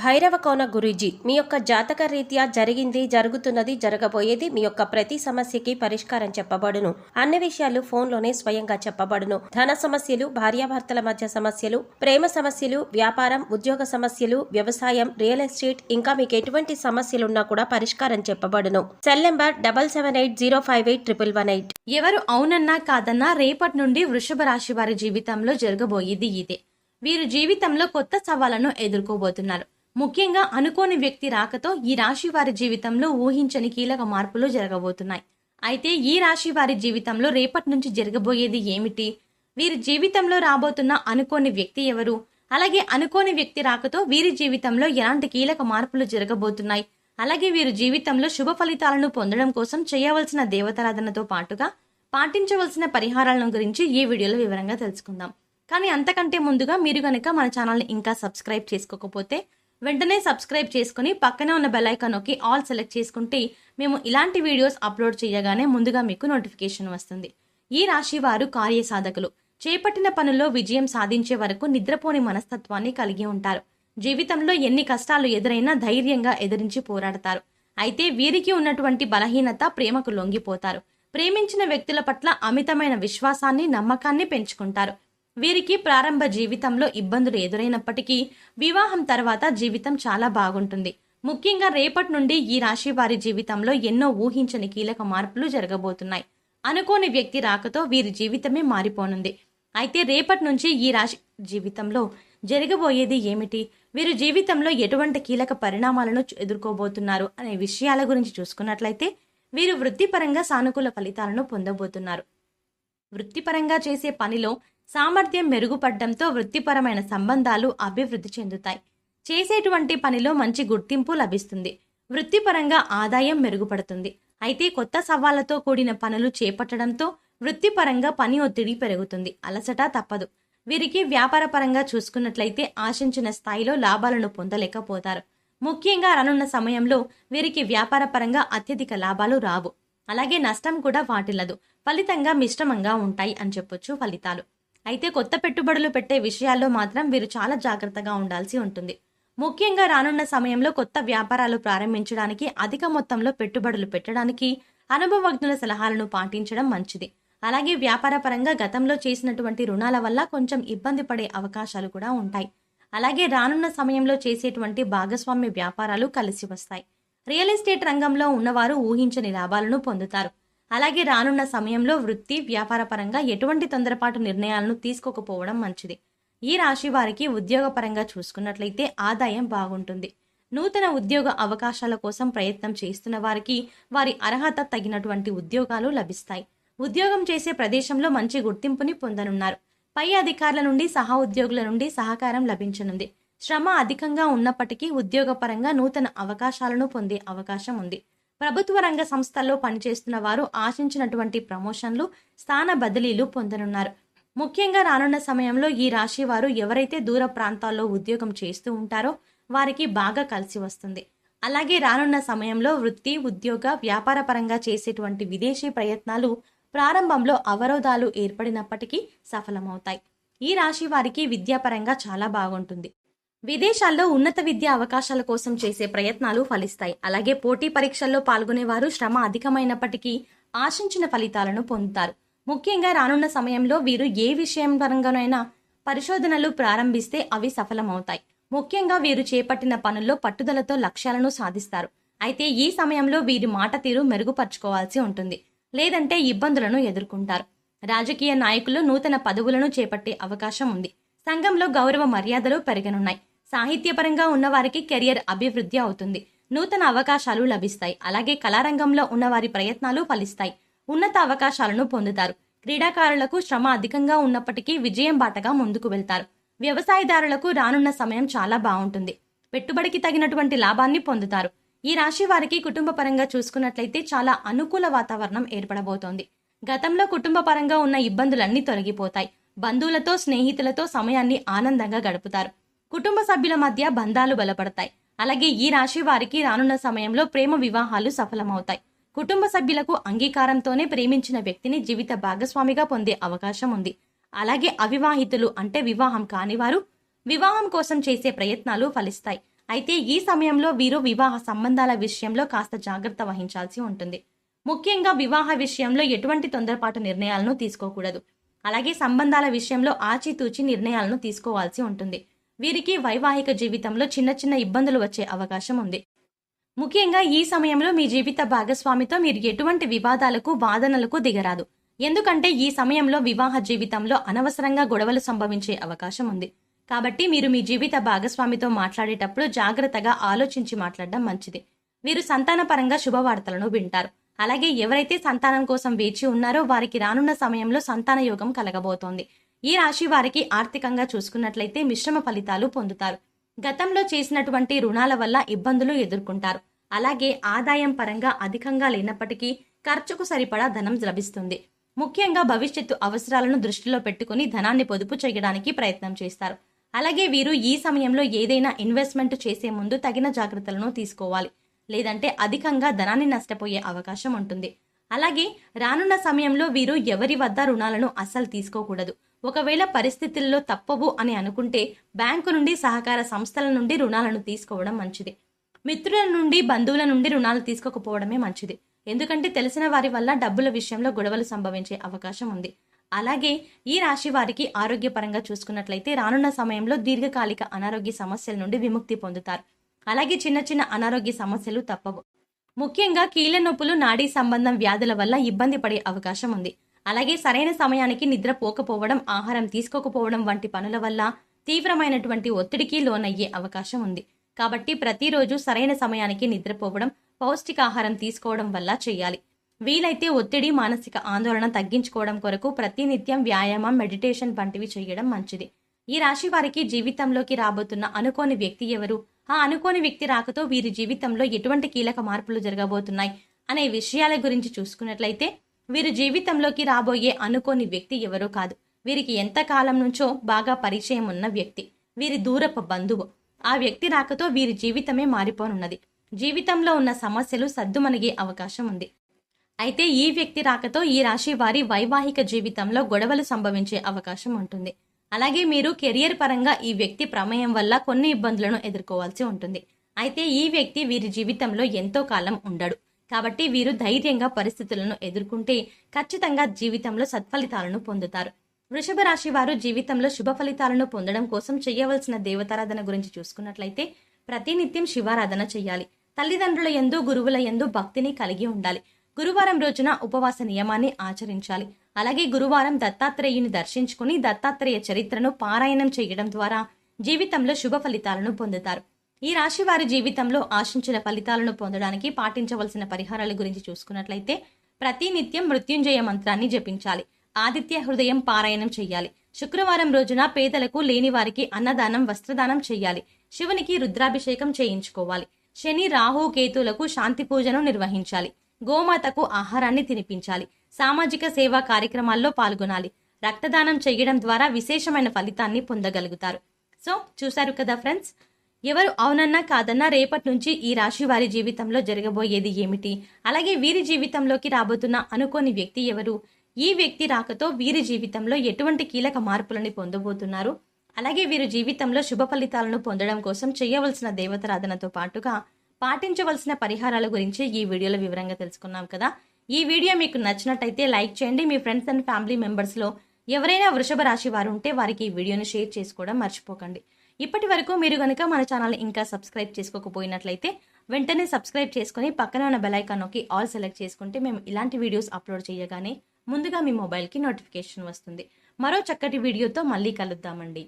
భైరవ కోన గురూజీ మీ యొక్క జాతక రీత్యా జరిగింది జరుగుతున్నది జరగబోయేది మీ యొక్క ప్రతి సమస్యకి పరిష్కారం చెప్పబడును. అన్ని విషయాలు ఫోన్లోనే స్వయంగా చెప్పబడును. ధన సమస్యలు భార్యాభర్తల మధ్య సమస్యలు ప్రేమ సమస్యలు వ్యాపారం ఉద్యోగ సమస్యలు వ్యవసాయం రియల్ ఎస్టేట్ ఇంకా మీకు ఎటువంటి సమస్యలున్నా కూడా పరిష్కారం చెప్పబడును. Cell number double seven eight zero five eight triple one eight. ఎవరు అవునన్నా కాదన్నా రేపటి నుండి వృషభ రాశి వారి జీవితంలో జరగబోయేది ఇదే. వీరు జీవితంలో కొత్త సవాళ్ళను ఎదుర్కోబోతున్నారు. ముఖ్యంగా అనుకోని వ్యక్తి రాకతో ఈ రాశి వారి జీవితంలో ఊహించని కీలక మార్పులు జరగబోతున్నాయి. అయితే ఈ రాశి వారి జీవితంలో రేపటి నుంచి జరగబోయేది ఏమిటి? వీరి జీవితంలో రాబోతున్న అనుకోని వ్యక్తి ఎవరు? అలాగే అనుకోని వ్యక్తి రాకతో వీరి జీవితంలో ఎలాంటి కీలక మార్పులు జరగబోతున్నాయి? అలాగే వీరి జీవితంలో శుభ ఫలితాలను పొందడం కోసం చేయవలసిన దేవతారాధనతో పాటుగా పాటించవలసిన పరిహారాలను గురించి ఈ వీడియోలో వివరంగా తెలుసుకుందాం. కానీ అంతకంటే ముందుగా మీరు కనుక మన ఛానల్ని ఇంకా సబ్స్క్రైబ్ చేసుకోకపోతే వెంటనే సబ్స్క్రైబ్ చేసుకుని పక్కనే ఉన్న బెల్ నొక్కి ఆల్ సెలెక్ట్ చేసుకుంటే మేము ఇలాంటి వీడియోస్ అప్లోడ్ చేయగానే ముందుగా మీకు నోటిఫికేషన్ వస్తుంది. ఈ రాశి వారు కార్యసాధకులు. చేపట్టిన పనుల్లో విజయం సాధించే వరకు నిద్రపోని మనస్తత్వాన్ని కలిగి ఉంటారు. జీవితంలో ఎన్ని కష్టాలు ఎదురైనా ధైర్యంగా ఎదిరించి పోరాడతారు. అయితే వీరికి ఉన్నటువంటి బలహీనత ప్రేమకు లొంగిపోతారు. ప్రేమించిన వ్యక్తుల పట్ల అమితమైన విశ్వాసాన్ని నమ్మకాన్ని పెంచుకుంటారు. వీరికి ప్రారంభ జీవితంలో ఇబ్బందులు ఎదురైనప్పటికీ వివాహం తర్వాత జీవితం చాలా బాగుంటుంది. ముఖ్యంగా రేపటి నుండి ఈ రాశి వారి జీవితంలో ఎన్నో ఊహించని కీలక మార్పులు జరగబోతున్నాయి. అనుకోని వ్యక్తి రాకతో వీరి జీవితమే మారిపోనుంది. అయితే రేపటి నుంచి ఈ రాశి జీవితంలో జరగబోయేది ఏమిటి? వీరు జీవితంలో ఎటువంటి కీలక పరిణామాలను ఎదుర్కోబోతున్నారు అనే విషయాల గురించి చూసుకున్నట్లయితే వీరు వృత్తిపరంగా సానుకూల ఫలితాలను పొందబోతున్నారు. వృత్తిపరంగా చేసే పనిలో సామర్థ్యం మెరుగుపడడంతో వృత్తిపరమైన సంబంధాలు అభివృద్ధి చెందుతాయి. చేసేటువంటి పనిలో మంచి గుర్తింపు లభిస్తుంది. వృత్తిపరంగా ఆదాయం మెరుగుపడుతుంది. అయితే కొత్త సవాళ్ళతో కూడిన పనులు చేపట్టడంతో వృత్తిపరంగా పని ఒత్తిడి పెరుగుతుంది. అలసట తప్పదు. వీరికి వ్యాపారపరంగా చూసుకున్నట్లయితే ఆశించిన స్థాయిలో లాభాలను పొందలేకపోతారు. ముఖ్యంగా రానున్న సమయంలో వీరికి వ్యాపారపరంగా అత్యధిక లాభాలు రావు. అలాగే నష్టం కూడా వాటిల్లదు. ఫలితంగా మిశ్రమంగా ఉంటాయి అని చెప్పొచ్చు ఫలితాలు. అయితే కొత్త పెట్టుబడులు పెట్టే విషయాల్లో మాత్రం వీరు చాలా జాగ్రత్తగా ఉండాల్సి ఉంటుంది. ముఖ్యంగా రానున్న సమయంలో కొత్త వ్యాపారాలు ప్రారంభించడానికి అధిక మొత్తంలో పెట్టుబడులు పెట్టడానికి అనుభవజ్ఞుల సలహాలను పాటించడం మంచిది. అలాగే వ్యాపారపరంగా గతంలో చేసినటువంటి రుణాల వల్ల కొంచెం ఇబ్బంది పడే అవకాశాలు కూడా ఉంటాయి. అలాగే రానున్న సమయంలో చేసేటువంటి భాగస్వామ్య వ్యాపారాలు కలిసి వస్తాయి. రియల్ ఎస్టేట్ రంగంలో ఉన్నవారు ఊహించని లాభాలను పొందుతారు. అలాగే రానున్న సమయంలో వృత్తి వ్యాపారపరంగా ఎటువంటి తొందరపాటు నిర్ణయాలను తీసుకోకపోవడం మంచిది. ఈ రాశి వారికి ఉద్యోగపరంగా చూసుకున్నట్లయితే ఆదాయం బాగుంటుంది. నూతన ఉద్యోగ అవకాశాల కోసం ప్రయత్నం చేస్తున్న వారికి వారి అర్హత తగినటువంటి ఉద్యోగాలు లభిస్తాయి. ఉద్యోగం చేసే ప్రదేశంలో మంచి గుర్తింపుని పొందనున్నారు. పై అధికారుల నుండి సహా ఉద్యోగుల నుండి సహకారం లభించనుంది. శ్రమ అధికంగా ఉన్నప్పటికీ ఉద్యోగపరంగా నూతన అవకాశాలను పొందే అవకాశం ఉంది. ప్రభుత్వ రంగ సంస్థల్లో పనిచేస్తున్న వారు ఆశించినటువంటి ప్రమోషన్లు స్థాన బదిలీలు పొందనున్నారు. ముఖ్యంగా రానున్న సమయంలో ఈ రాశి వారు ఎవరైతే దూర ప్రాంతాల్లో ఉద్యోగం చేస్తూ ఉంటారో వారికి బాగా కలిసి వస్తుంది. అలాగే రానున్న సమయంలో వృత్తి ఉద్యోగ వ్యాపార పరంగా చేసేటువంటి విదేశీ ప్రయత్నాలు ప్రారంభంలో అవరోధాలు ఏర్పడినప్పటికీ సఫలమవుతాయి. ఈ రాశి వారికి విద్యాపరంగా చాలా బాగుంటుంది. విదేశాల్లో ఉన్నత విద్యా అవకాశాల కోసం చేసే ప్రయత్నాలు ఫలిస్తాయి. అలాగే పోటీ పరీక్షల్లో పాల్గొనేవారు శ్రమ అధికమైనప్పటికీ ఆశించిన ఫలితాలను పొందుతారు. ముఖ్యంగా రానున్న సమయంలో వీరు ఏ విషయం పరంగానైనా పరిశోధనలు ప్రారంభిస్తే అవి సఫలమవుతాయి. ముఖ్యంగా వీరు చేపట్టిన పనుల్లో పట్టుదలతో లక్ష్యాలను సాధిస్తారు. అయితే ఈ సమయంలో వీరి మాట తీరు మెరుగుపరుచుకోవాల్సి ఉంటుంది. లేదంటే ఇబ్బందులను ఎదుర్కొంటారు. రాజకీయ నాయకులు నూతన పదవులను చేపట్టే అవకాశం ఉంది. సంఘంలో గౌరవ మర్యాదలు పెరగనున్నాయి. సాహిత్యపరంగా ఉన్నవారికి కెరియర్ అభివృద్ధి అవుతుంది. నూతన అవకాశాలు లభిస్తాయి. అలాగే కళారంగంలో ఉన్నవారి ప్రయత్నాలు ఫలిస్తాయి. ఉన్నత అవకాశాలను పొందుతారు. క్రీడాకారులకు శ్రమ అధికంగా ఉన్నప్పటికీ విజయం బాటగా ముందుకు వెళ్తారు. వ్యవసాయదారులకు రానున్న సమయం చాలా బాగుంటుంది. పెట్టుబడికి తగినటువంటి లాభాన్ని పొందుతారు. ఈ రాశి వారికి కుటుంబ పరంగా చూసుకున్నట్లయితే చాలా అనుకూల వాతావరణం ఏర్పడబోతోంది. గతంలో కుటుంబ పరంగా ఉన్న ఇబ్బందులన్నీ తొలగిపోతాయి. బంధువులతో స్నేహితులతో సమయాన్ని ఆనందంగా గడుపుతారు. కుటుంబ సభ్యుల మధ్య బంధాలు బలపడతాయి. అలాగే ఈ రాశి వారికి రానున్న సమయంలో ప్రేమ వివాహాలు సఫలమవుతాయి. కుటుంబ సభ్యులకు అంగీకారంతోనే ప్రేమించిన వ్యక్తిని జీవిత భాగస్వామిగా పొందే అవకాశం ఉంది. అలాగే అవివాహితులు అంటే వివాహం కానివారు వివాహం కోసం చేసే ప్రయత్నాలు ఫలిస్తాయి. అయితే ఈ సమయంలో వీరు వివాహ సంబంధాల విషయంలో కాస్త జాగ్రత్త వహించాల్సి ఉంటుంది. ముఖ్యంగా వివాహ విషయంలో ఎటువంటి తొందరపాటు నిర్ణయాలను తీసుకోకూడదు. అలాగే సంబంధాల విషయంలో ఆచితూచి నిర్ణయాలను తీసుకోవాల్సి ఉంటుంది. వీరికి వైవాహిక జీవితంలో చిన్న చిన్న ఇబ్బందులు వచ్చే అవకాశం ఉంది. ముఖ్యంగా ఈ సమయంలో మీ జీవిత భాగస్వామితో మీరు ఎటువంటి వివాదాలకు వాదనలకు దిగరాదు. ఎందుకంటే ఈ సమయంలో వివాహ జీవితంలో అనవసరంగా గొడవలు సంభవించే అవకాశం ఉంది. కాబట్టి మీరు మీ జీవిత భాగస్వామితో మాట్లాడేటప్పుడు జాగ్రత్తగా ఆలోచించి మాట్లాడడం మంచిది. వీరు సంతానపరంగా శుభవార్తలను వింటారు. అలాగే ఎవరైతే సంతానం కోసం వేచి ఉన్నారో వారికి రానున్న సమయంలో సంతాన యోగం కలగబోతోంది. ఈ రాశి వారికి ఆర్థికంగా చూసుకున్నట్లయితే మిశ్రమ ఫలితాలు పొందుతారు. గతంలో చేసినటువంటి రుణాల వల్ల ఇబ్బందులు ఎదుర్కొంటారు. అలాగే ఆదాయం పరంగా అధికంగా లేనప్పటికీ ఖర్చుకు సరిపడా ధనం లభిస్తుంది. ముఖ్యంగా భవిష్యత్తు అవసరాలను దృష్టిలో పెట్టుకుని ధనాన్ని పొదుపు చేయడానికి ప్రయత్నం చేస్తారు. అలాగే వీరు ఈ సమయంలో ఏదైనా ఇన్వెస్ట్మెంట్ చేసే ముందు తగిన జాగ్రత్తలను తీసుకోవాలి. లేదంటే అధికంగా ధనాన్ని నష్టపోయే అవకాశం ఉంటుంది. అలాగే రానున్న సమయంలో వీరు ఎవరి వద్ద రుణాలను అస్సలు తీసుకోకూడదు. ఒకవేళ పరిస్థితుల్లో తప్పవు అని అనుకుంటే బ్యాంకు నుండి సహకార సంస్థల నుండి రుణాలను తీసుకోవడం మంచిది. మిత్రుల నుండి బంధువుల నుండి రుణాలు తీసుకోకపోవడమే మంచిది. ఎందుకంటే తెలిసిన వారి వల్ల డబ్బుల విషయంలో గొడవలు సంభవించే అవకాశం ఉంది. అలాగే ఈ రాశి వారికి ఆరోగ్యపరంగా చూసుకున్నట్లయితే రానున్న సమయంలో దీర్ఘకాలిక అనారోగ్య సమస్యల నుండి విముక్తి పొందుతారు. అలాగే చిన్న చిన్న అనారోగ్య సమస్యలు తప్పవు. ముఖ్యంగా కీళ్ళ నొప్పులు నాడీ సంబంధం వ్యాధుల వల్ల ఇబ్బంది పడే అవకాశం ఉంది. అలాగే సరైన సమయానికి నిద్రపోకపోవడం ఆహారం తీసుకోకపోవడం వంటి పనుల వల్ల తీవ్రమైనటువంటి ఒత్తిడికి లోనయ్యే అవకాశం ఉంది. కాబట్టి ప్రతిరోజు సరైన సమయానికి నిద్రపోవడం పౌష్టికాహారం తీసుకోవడం వల్ల చేయాలి. వీలైతే ఒత్తిడి మానసిక ఆందోళన తగ్గించుకోవడం కొరకు ప్రతినిత్యం వ్యాయామం మెడిటేషన్ వంటివి చేయడం మంచిది. ఈ రాశి వారికి జీవితంలోకి రాబోతున్న అనుకోని వ్యక్తి ఎవరు? ఆ అనుకోని వ్యక్తి రాకతో వీరి జీవితంలో ఎటువంటి కీలక మార్పులు జరగబోతున్నాయి అనే విషయాల గురించి చూసుకున్నట్లయితే వీరి జీవితంలోకి రాబోయే అనుకోని వ్యక్తి ఎవరో కాదు. వీరికి ఎంత కాలం నుంచో బాగా పరిచయం ఉన్న వ్యక్తి. వీరి దూరపు బంధువు. ఆ వ్యక్తి రాకతో వీరి జీవితమే మారిపోనున్నది. జీవితంలో ఉన్న సమస్యలు సద్దుమణిగే అవకాశం ఉంది. అయితే ఈ వ్యక్తి రాకతో ఈ రాశి వారి వైవాహిక జీవితంలో గొడవలు సంభవించే అవకాశం ఉంటుంది. అలాగే మీరు కెరియర్ పరంగా ఈ వ్యక్తి ప్రమేయం వల్ల కొన్ని ఇబ్బందులను ఎదుర్కోవాల్సి ఉంటుంది. అయితే ఈ వ్యక్తి వీరి జీవితంలో ఎంతో కాలం ఉండడు. కాబట్టి వీరు ధైర్యంగా పరిస్థితులను ఎదుర్కొంటే ఖచ్చితంగా జీవితంలో సత్ఫలితాలను పొందుతారు. వృషభ రాశి వారు జీవితంలో శుభ ఫలితాలను పొందడం కోసం చేయవలసిన దేవతారాధన గురించి చూసుకున్నట్లయితే ప్రతినిత్యం శివారాధన చేయాలి. తల్లిదండ్రుల ఎందు గురువుల ఎందు భక్తిని కలిగి ఉండాలి. గురువారం రోజున ఉపవాస నియమాన్ని ఆచరించాలి. అలాగే గురువారం దత్తాత్రేయుని దర్శించుకుని దత్తాత్రేయ చరిత్రను పారాయణం చేయడం ద్వారా జీవితంలో శుభ ఫలితాలను పొందుతారు. ఈ రాశి వారి జీవితంలో ఆశించిన ఫలితాలను పొందడానికి పాటించవలసిన పరిహారాల గురించి చూసుకున్నట్లయితే ప్రతినిత్యం మృత్యుంజయ మంత్రాన్ని జపించాలి. ఆదిత్య హృదయం పారాయణం చేయాలి శుక్రవారం రోజున పేదలకు లేని వారికి అన్నదానం వస్త్రదానం చేయాలి శివునికి రుద్రాభిషేకం చేయించుకోవాలి. శని రాహు కేతులకు శాంతి పూజను నిర్వహించాలి. గోమాతకు ఆహారాన్ని తినిపించాలి. సామాజిక సేవా కార్యక్రమాల్లో పాల్గొనాలి. రక్తదానం చేయడం ద్వారా విశేషమైన ఫలితాన్ని పొందగలుగుతారు. సో చూశారు కదా ఫ్రెండ్స్? ఎవరు అవునన్నా కాదన్నా రేపటి నుంచి ఈ రాశి వారి జీవితంలో జరగబోయేది ఏమిటి? అలాగే వీరి జీవితంలోకి రాబోతున్న అనుకోని వ్యక్తి ఎవరు? ఈ వ్యక్తి రాకతో వీరి జీవితంలో ఎటువంటి కీలక మార్పులని పొందబోతున్నారు? అలాగే వీరి జీవితంలో శుభ ఫలితాలను పొందడం కోసం చేయవలసిన దేవతారాధనతో పాటుగా పాటించవలసిన పరిహారాల గురించి ఈ వీడియోలో వివరంగా తెలుసుకున్నాం కదా. ఈ వీడియో మీకు నచ్చినట్టయితే లైక్ చేయండి. మీ ఫ్రెండ్స్ అండ్ ఫ్యామిలీ మెంబర్స్లో ఎవరైనా వృషభ రాశి వారు ఉంటే వారికి ఈ వీడియోని షేర్ చేసుకోవడం మర్చిపోకండి. ఇప్పటి వరకు మీరు కనుక మన ఛానల్ని ఇంకా సబ్స్క్రైబ్ చేసుకోకపోయినట్లయితే వెంటనే సబ్స్క్రైబ్ చేసుకుని పక్కన ఉన్న బెలైకాన్ నొక్కి ఆల్ సెలెక్ట్ చేసుకుంటే మేము ఇలాంటి వీడియోస్ అప్లోడ్ చేయగానే ముందుగా మీ మొబైల్కి నోటిఫికేషన్ వస్తుంది. మరో చక్కటి వీడియోతో మళ్ళీ కలుద్దామండి.